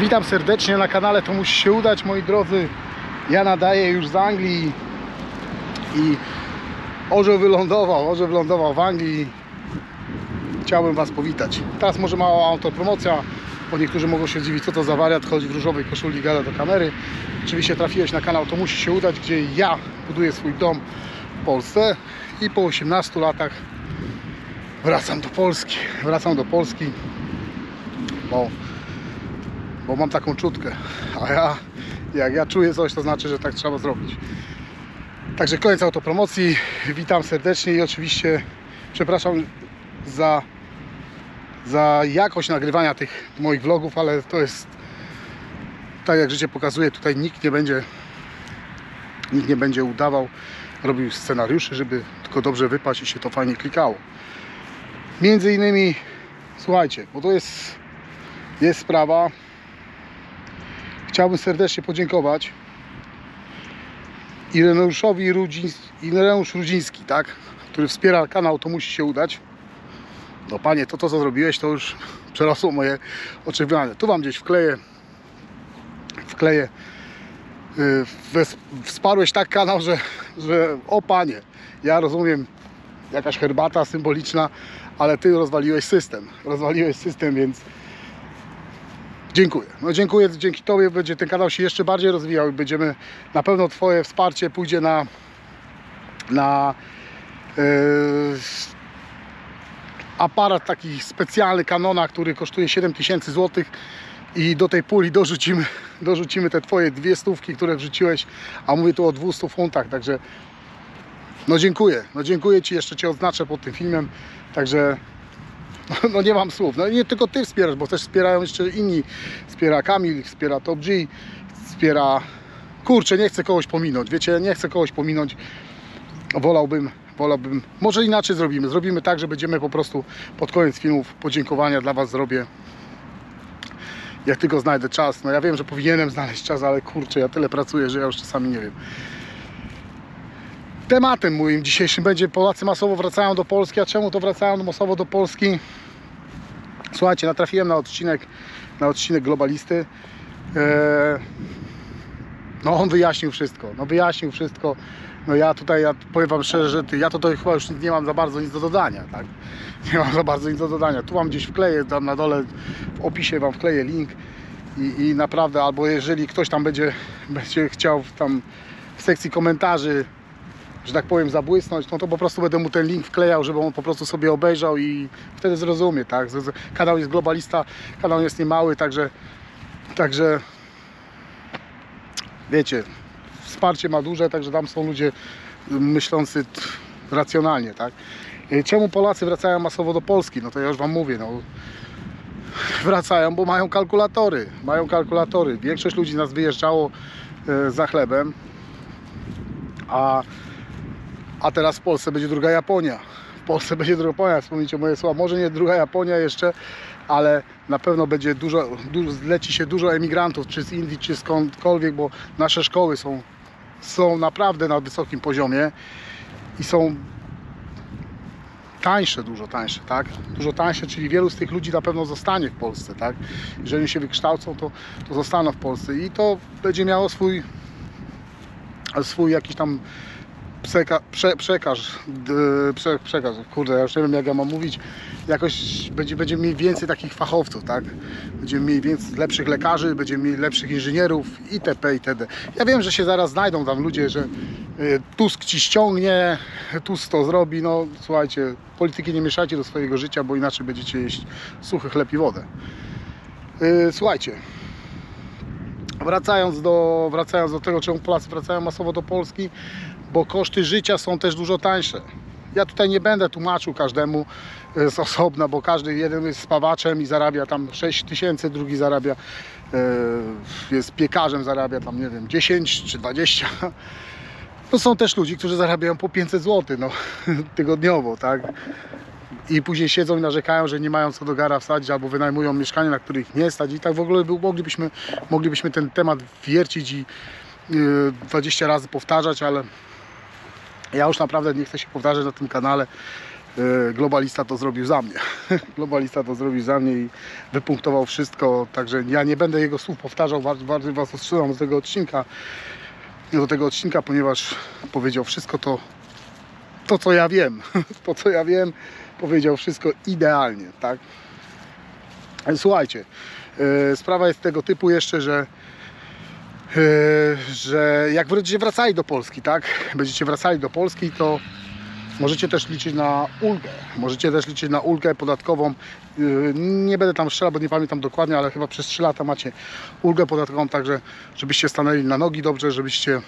Witam serdecznie na kanale To Musi się udać, moi drodzy. Ja nadaję już z Anglii i orzeł wylądował, orzeł wylądował w Anglii. Chciałbym Was powitać. Teraz może mała autopromocja, bo niektórzy mogą się dziwić, co to za wariat chodzi w różowej koszuli, gada do kamery. Oczywiście trafiłeś na kanał To Musi się udać, gdzie ja buduję swój dom w Polsce i po 18 latach wracam do Polski. Wracam do Polski, bo bo mam taką czutkę, a ja, jak ja czuję coś, to znaczy, że tak trzeba zrobić. Także koniec autopromocji, witam serdecznie i oczywiście przepraszam za, za jakość nagrywania tych moich vlogów, ale to jest tak jak życie pokazuje, tutaj nikt nie będzie nikt nie będzie udawał, robił scenariuszy, żeby tylko dobrze wypaść i się to fajnie klikało. Między innymi, słuchajcie, bo to jest, jest sprawa, chciałbym serdecznie podziękować Ireneuszowi Rudziński, Ireneusz Rudziński, tak? który wspiera kanał To Musi się udać. No panie, to to co zrobiłeś, to już przerosło moje oczekiwania. Tu wam gdzieś wkleję, wkleję. Wes- Wsparłeś tak kanał, że, że o panie, ja rozumiem, jakaś herbata symboliczna, ale ty rozwaliłeś system. Rozwaliłeś system, więc Dziękuję. No dziękuję, dzięki Tobie będzie ten kanał się jeszcze bardziej rozwijał i będziemy na pewno Twoje wsparcie pójdzie na na yy, aparat taki specjalny Canona, który kosztuje 7000 zł i do tej puli dorzucimy, dorzucimy te Twoje dwie stówki, które wrzuciłeś, a mówię tu o 200 funtach, także no dziękuję, no dziękuję Ci, jeszcze Cię odznaczę pod tym filmem, także no nie mam słów. No nie tylko ty wspierasz, bo też wspierają jeszcze inni. Wspiera Kamil, wspiera Top G, wspiera... Kurczę, nie chcę kogoś pominąć, wiecie, nie chcę kogoś pominąć. Wolałbym, wolałbym... Może inaczej zrobimy. Zrobimy tak, że będziemy po prostu pod koniec filmów podziękowania dla Was zrobię. Jak tylko znajdę czas. No ja wiem, że powinienem znaleźć czas, ale kurczę, ja tyle pracuję, że ja już czasami nie wiem. Tematem moim dzisiejszym będzie Polacy masowo wracają do Polski. A czemu to wracają masowo do Polski? Słuchajcie, natrafiłem na odcinek, na odcinek globalisty. Eee, no on wyjaśnił wszystko. No wyjaśnił wszystko. No ja tutaj, ja powiem Wam szczerze, że ja to, to chyba już nie mam za bardzo nic do dodania, tak? Nie mam za bardzo nic do dodania. Tu Wam gdzieś wkleję, tam na dole w opisie Wam wkleję link i, i naprawdę, albo jeżeli ktoś tam będzie, będzie chciał tam w sekcji komentarzy że tak powiem, zabłysnąć, no to po prostu będę mu ten link wklejał, żeby on po prostu sobie obejrzał i wtedy zrozumie, tak? Kanał jest globalista, kanał jest niemały, także, także wiecie, wsparcie ma duże, także tam są ludzie myślący racjonalnie, tak? Y, Czemu Polacy wracają masowo do Polski? No to ja już Wam mówię, no wracają, bo mają kalkulatory, mają kalkulatory. Większość ludzi nas wyjeżdżało e, za chlebem, a a teraz w Polsce będzie druga Japonia. W Polsce będzie druga Japonia, wspomnijcie moje słowa. Może nie druga Japonia jeszcze, ale na pewno będzie dużo, dużo zleci się dużo emigrantów, czy z Indii, czy skądkolwiek, bo nasze szkoły są, są naprawdę na wysokim poziomie i są tańsze, dużo tańsze, tak? Dużo tańsze, czyli wielu z tych ludzi na pewno zostanie w Polsce, tak? Jeżeli się wykształcą, to, to zostaną w Polsce i to będzie miało swój swój jakiś tam przeka, prze, przekaż, prze, przekaż, kurde, ja już nie wiem jak ja mam mówić, jakoś będzie, będziemy mieli więcej takich fachowców, tak? Będziemy mieli więcej lepszych lekarzy, będziemy mieli lepszych inżynierów itp. itd. Ja wiem, że się zaraz znajdą tam ludzie, że y, Tusk ci ściągnie, Tusk to zrobi, no słuchajcie, polityki nie mieszajcie do swojego życia, bo inaczej będziecie jeść suchy chleb i wodę. Y, Słuchajcie, wracając do, wracając do tego, czemu Polacy wracają masowo do Polski, bo koszty życia są też dużo tańsze. Ja tutaj nie będę tłumaczył każdemu e, z osobna, bo każdy jeden jest spawaczem i zarabia tam 6 tysięcy, drugi zarabia, e, jest piekarzem, zarabia tam nie wiem 10 czy 20. No są też ludzi, którzy zarabiają po 500 zł no, tygodniowo, tak? I później siedzą i narzekają, że nie mają co do gara wsadzić albo wynajmują mieszkania, na których nie stać i tak w ogóle moglibyśmy, moglibyśmy ten temat wiercić i yy, 20 razy powtarzać, ale ja już naprawdę nie chcę się powtarzać na tym kanale. e, globalista to zrobił za mnie. globalista to zrobił za mnie i wypunktował wszystko, także ja nie będę jego słów powtarzał, bardzo Was ostrzegam do tego odcinka, do tego odcinka, ponieważ powiedział wszystko to, to co ja wiem, to co ja wiem, powiedział wszystko idealnie, tak? Słuchajcie, e, sprawa jest tego typu jeszcze, że że jak będziecie wracali do Polski, tak? Będziecie wracali do Polski, to możecie też liczyć na ulgę. Możecie też liczyć na ulgę podatkową. Yy, Nie będę tam strzelał, bo nie pamiętam dokładnie, ale chyba przez 3 lata macie ulgę podatkową, także żebyście stanęli na nogi dobrze, żebyście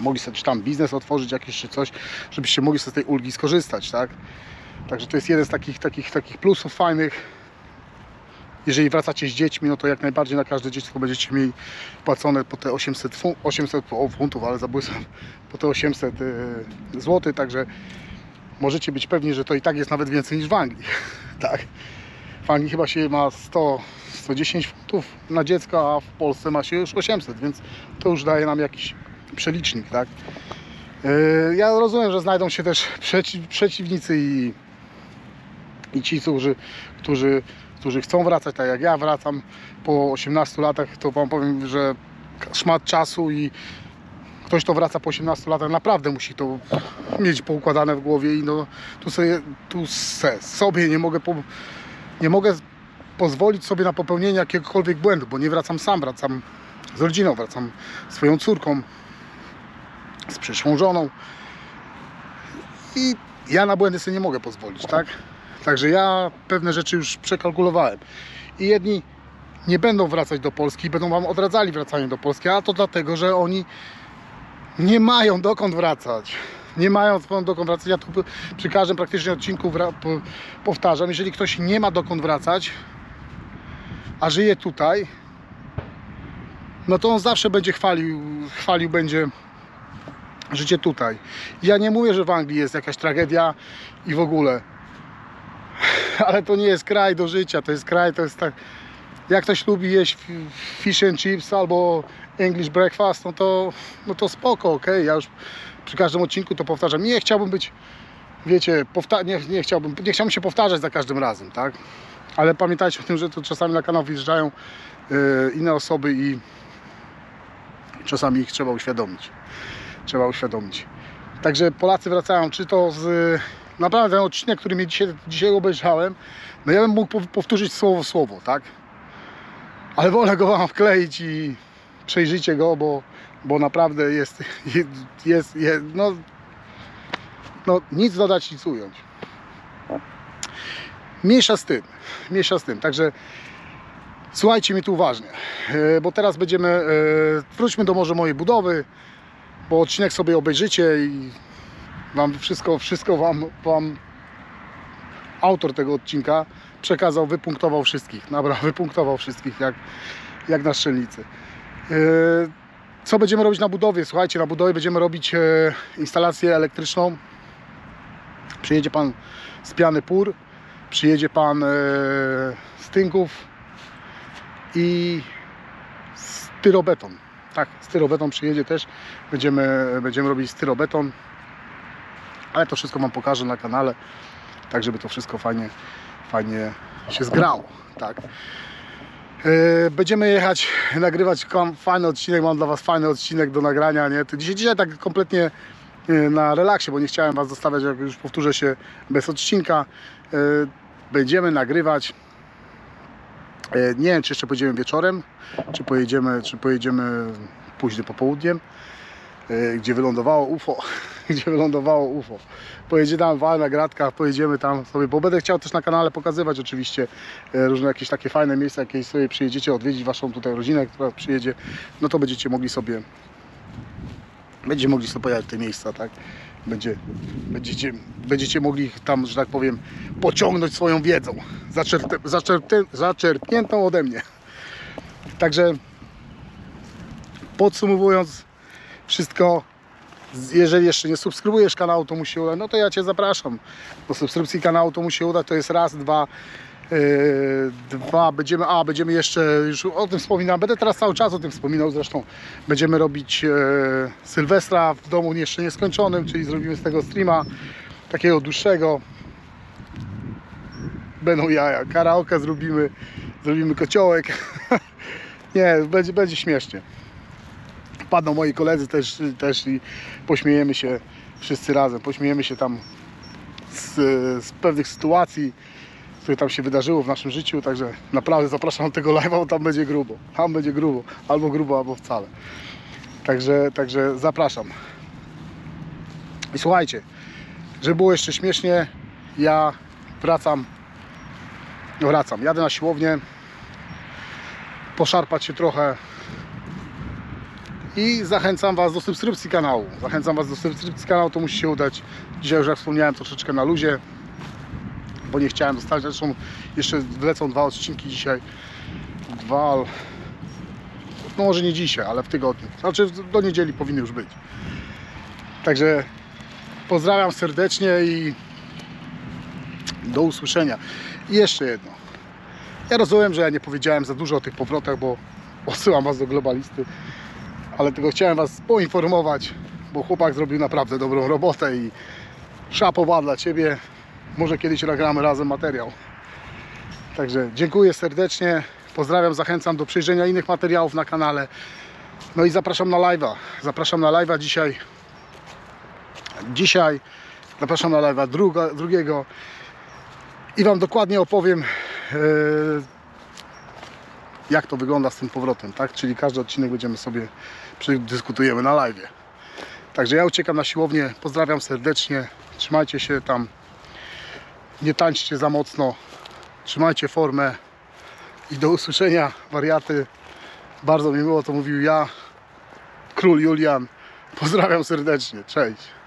mogli sobie tam biznes otworzyć jakiś czy coś, żebyście mogli sobie z tej ulgi skorzystać, tak? Także to jest jeden z takich, takich, takich plusów fajnych. Jeżeli wracacie z dziećmi, no to jak najbardziej na każde dziecko będziecie mieli płacone po te 800, fun- 800 o, funtów, ale zabłysłem, po te 800 yy, zł, także możecie być pewni, że to i tak jest nawet więcej niż w Anglii. tak. W Anglii chyba się ma 100, 110 funtów na dziecko, a w Polsce ma się już 800, więc to już daje nam jakiś przelicznik, tak. Yy, ja rozumiem, że znajdą się też przeciw, przeciwnicy i, i ci, którzy, którzy, którzy chcą wracać, tak jak ja wracam po 18 latach, to wam powiem, że szmat czasu i ktoś, kto wraca po 18 latach, naprawdę musi to mieć poukładane w głowie i no tu sobie, tu se, sobie nie mogę, po, nie mogę pozwolić sobie na popełnienie jakiegokolwiek błędu, bo nie wracam sam, wracam z rodziną, wracam swoją córką, z przyszłą żoną i ja na błędy sobie nie mogę pozwolić, tak? Także ja pewne rzeczy już przekalkulowałem i jedni nie będą wracać do Polski, będą Wam odradzali wracanie do Polski, a to dlatego, że oni nie mają dokąd wracać. Nie mają dokąd wracać. Ja tu przy każdym praktycznie odcinku powtarzam, jeżeli ktoś nie ma dokąd wracać, a żyje tutaj, no to on zawsze będzie chwalił, chwalił będzie życie tutaj. Ja nie mówię, że w Anglii jest jakaś tragedia i w ogóle. Ale to nie jest kraj do życia, to jest kraj, to jest tak. Jak ktoś lubi jeść fi- fish and chips albo English breakfast, no to, no to spoko, ok. Ja już przy każdym odcinku to powtarzam. Nie chciałbym być, wiecie, nie, nie, chciałbym, nie chciałbym się powtarzać za każdym razem, tak? Ale pamiętajcie o tym, że to czasami na kanał wjeżdżają e, inne osoby i czasami ich trzeba uświadomić. Trzeba uświadomić. Także Polacy wracają, czy to z... Naprawdę ten odcinek, który mnie dzisiaj, dzisiaj obejrzałem, no ja bym mógł pow- powtórzyć słowo w słowo, tak? Ale wolę go wam wkleić i przejrzyjcie go, bo, bo naprawdę jest, jest, jest, jest no, no nic dodać, nic ująć. Mniejsza z tym, mniejsza z tym, także słuchajcie mnie tu uważnie, e, bo teraz będziemy, e, wróćmy do może mojej budowy, bo odcinek sobie obejrzycie i wam wszystko, wszystko wam, wam autor tego odcinka przekazał, wypunktował wszystkich, naprawdę wypunktował wszystkich jak, jak na strzelnicy. E, Co będziemy robić na budowie? Słuchajcie, na budowie będziemy robić e, instalację elektryczną. Przyjedzie Pan z piany PUR, przyjedzie Pan e, z tynków i styrobeton. Tak, styrobeton przyjedzie też. Będziemy, będziemy robić styrobeton. Ale to wszystko Wam pokażę na kanale, tak żeby to wszystko fajnie, fajnie się zgrało. Tak. E, Będziemy jechać, nagrywać fajny odcinek, mam dla Was fajny odcinek do nagrania, nie? Dzisiaj, dzisiaj tak kompletnie e, na relaksie, bo nie chciałem Was zostawiać, jak już powtórzę się, bez odcinka. E, Będziemy nagrywać. E, Nie wiem, czy jeszcze pojedziemy wieczorem, czy pojedziemy, czy pojedziemy późnym popołudniem, e, gdzie wylądowało UFO, gdzie wylądowało UFO. Pojedzie tam walna gratka, pojedziemy tam sobie, bo będę chciał też na kanale pokazywać oczywiście e, różne jakieś takie fajne miejsca, jakieś sobie przyjedziecie odwiedzić waszą tutaj rodzinę, która przyjedzie, no to będziecie mogli sobie będziecie mogli sobie pojechać w te miejsca, tak? Będzie, będziecie, będziecie mogli tam, że tak powiem, pociągnąć swoją wiedzą, zaczerpniętą ode mnie. Także podsumowując wszystko, jeżeli jeszcze nie subskrybujesz kanału, to musi udać, no to ja Cię zapraszam. Do subskrypcji kanału, to musi udać, to jest raz, dwa, dwa, będziemy, a będziemy jeszcze, już o tym wspominam, będę teraz cały czas o tym wspominał zresztą, będziemy robić e, Sylwestra w domu jeszcze nieskończonym, czyli zrobimy z tego streama, takiego dłuższego. Będą jaja. Karaoke zrobimy, zrobimy kociołek. Nie, będzie, będzie śmiesznie. Padną moi koledzy też, też i pośmiejemy się wszyscy razem. Pośmiejemy się tam z, z pewnych sytuacji, które tam się wydarzyło w naszym życiu. Także naprawdę zapraszam do tego live'a, bo tam będzie grubo. Tam będzie grubo. Albo grubo, albo wcale. Także, także zapraszam. I słuchajcie, żeby było jeszcze śmiesznie, ja wracam, wracam, jadę na siłownię, poszarpać się trochę i zachęcam Was do subskrypcji kanału. Zachęcam Was do subskrypcji kanału, to musi się udać. Dzisiaj już jak wspomniałem troszeczkę na luzie, bo nie chciałem dostać, zresztą jeszcze wlecą dwa odcinki dzisiaj. Dwa, no może nie dzisiaj, ale w tygodniu. Znaczy do niedzieli powinny już być. Także pozdrawiam serdecznie i do usłyszenia. I jeszcze jedno. Ja rozumiem, że ja nie powiedziałem za dużo o tych powrotach, bo odsyłam Was do globalisty, ale tylko chciałem Was poinformować, bo chłopak zrobił naprawdę dobrą robotę i szapowa dla Ciebie. Może kiedyś nagramy razem materiał. Także dziękuję serdecznie, pozdrawiam, zachęcam do przejrzenia innych materiałów na kanale. No i zapraszam na live'a. Zapraszam na live'a dzisiaj. Dzisiaj zapraszam na live'a druga, drugiego i Wam dokładnie opowiem e, jak to wygląda z tym powrotem, tak? Czyli każdy odcinek będziemy sobie dyskutujemy na live. Także ja uciekam na siłownię, pozdrawiam serdecznie, trzymajcie się tam, nie tańczcie za mocno, trzymajcie formę i do usłyszenia wariaty. Bardzo mi miło to mówił ja, król Julian. Pozdrawiam serdecznie, cześć.